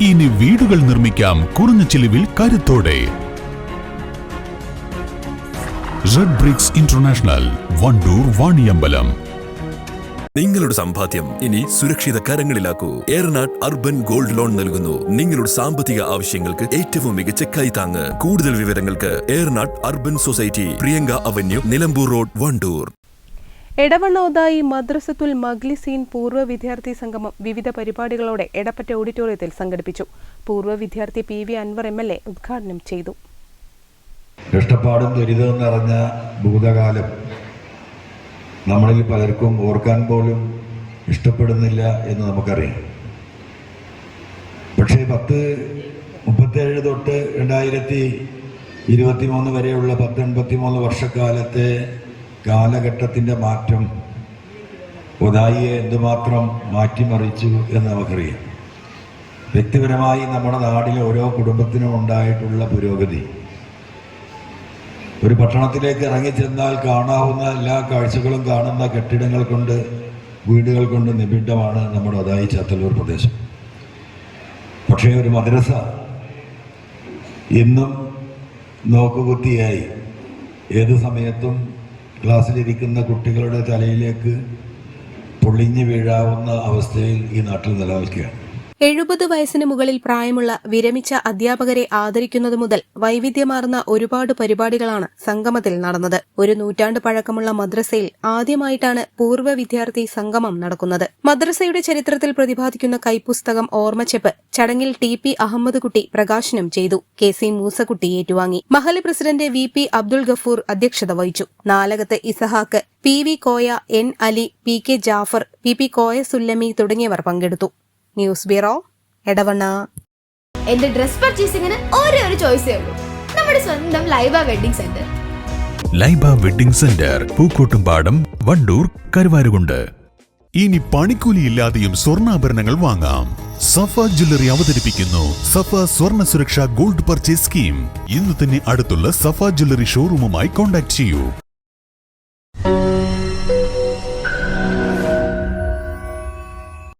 ഇനി വീടുകൾ നിർമ്മിക്കാം കുറഞ്ഞ ചിലവിൽ കരുത്തോടെ. Red bricks international Wandoor Vaniyambalam. നിങ്ങളുടെ സമ്പാദ്യം ഇനി സുരക്ഷിത കരങ്ങളിലാക്കൂ. ഏറനാട് അർബൻ ഗോൾഡ് ലോൺ നൽകുന്നു. നിങ്ങളുടെ സാമ്പത്തിക ആവശ്യങ്ങൾക്ക് ഏറ്റവും മികച്ച കൈത്താങ്ങ് കൂടുതൽ വിവരങ്ങൾക്ക് Eranad urban society Priyanka avenue Nilambur road Wandoor. എടവണ്ണോദായി മദ്രസത്തുൽ മഗ്ലിസീൻ പൂർവ വിദ്യാർത്ഥി സംഗമം വിവിധ പരിപാടികളോടെ എടപ്പറ്റ ഓഡിറ്റോറിയത്തിൽ സംഘടിപ്പിച്ചു. പൂർവ വിദ്യാർത്ഥി P V Anvar M L A ഉദ്ഘാടനം ചെയ്തു. കഷ്ടപ്പാടും ഭൂതകാലം. നമ്മളിൽ പലർക്കും ഓർക്കാൻ പോലും ഇഷ്ടപ്പെടുന്നില്ല എന്ന് നമുക്കറിയാം. പക്ഷേ പത്ത് മുപ്പത്തേഴ് തൊട്ട് രണ്ടായിരത്തി ഇരുപത്തി മൂന്ന് വരെയുള്ള പത്ത് എൺപത്തി മൂന്ന് വർഷക്കാലത്തെ കാലഘട്ടത്തിന്റെ മാറ്റം ഉദായിയെ എന്തുമാത്രം മാറ്റിമറിച്ചു എന്ന് നമുക്കറിയാം. വ്യക്തിപരമായി നമ്മുടെ നാടിലെ ഓരോ കുടുംബത്തിനും ഉണ്ടായിട്ടുള്ള പുരോഗതി. ഒരു പട്ടണത്തിലേക്ക് ഇറങ്ങിച്ചെന്നാൽ കാണാവുന്ന എല്ലാ കാഴ്ചകളും കാണുന്ന കെട്ടിടങ്ങൾ കൊണ്ട് വീടുകൾ കൊണ്ട് നിബിഡമാണ് നമ്മുടെ അതായി ചാത്തല്ലൂർ പ്രദേശം. പക്ഷേ ഒരു മദ്രസ ഇന്നും നോക്കുകുത്തിയായി. ഏത് സമയത്തും ക്ലാസ്സിലിരിക്കുന്ന കുട്ടികളുടെ തലയിലേക്ക് പൊളിഞ്ഞു വീഴാവുന്ന അവസ്ഥയിൽ ഈ നാട്ടിൽ നിലനിൽക്കുകയാണ്. എഴുപത് വയസ്സിന് മുകളിൽ പ്രായമുള്ള വിരമിച്ച അധ്യാപകരെ ആദരിക്കുന്നത് മുതൽ വൈവിധ്യമാർന്ന ഒരുപാട് പരിപാടികളാണ് സംഗമത്തിൽ നടന്നത്. ഒരു നൂറ്റാണ്ട് പഴക്കമുള്ള മദ്രസയിൽ ആദ്യമായിട്ടാണ് പൂർവ വിദ്യാർത്ഥി സംഗമം നടക്കുന്നത്. മദ്രസയുടെ ചരിത്രത്തിൽ പ്രതിപാദിക്കുന്ന കൈപ്പുസ്തകം ഓർമ്മച്ചെപ്പ് ചടങ്ങിൽ ടി പി അഹമ്മദ് കുട്ടി പ്രകാശനം ചെയ്തു. കെ സി മൂസക്കുട്ടി ഏറ്റുവാങ്ങി. Mahal president V P Abdul Gafoor അധ്യക്ഷത വഹിച്ചു. Nalakath Ishaq P V Koya N Ali P K Jafar P P Koya Sullami തുടങ്ങിയവർ പങ്കെടുത്തു. News bureau Edavanna. എന്റെ ഡ്രസ് പർച്ചേസിംഗിന് ഒരേ ഒരു ചോയ്സേ ഉള്ളൂ. നമ്മുടെ സ്വന്തം Laiba wedding centre. Laiba wedding centre Pookkottumpadam Wandoor Karuvarakundu. ഇനി പണിക്കൂലിയില്ലാതെയും സ്വർണാഭരണങ്ങൾ വാങ്ങാം. സഫ ജ്വല്ലറി അവതരിപ്പിക്കുന്നു. സഫ സ്വർണ സുരക്ഷാ ഗോൾഡ് പർച്ചേസ് സ്കീം. ഇന്ന് തന്നെ അടുത്തുള്ള സഫ ജ്വല്ലറി ഷോറൂമുമായി കോൺടാക്ട് ചെയ്യൂ.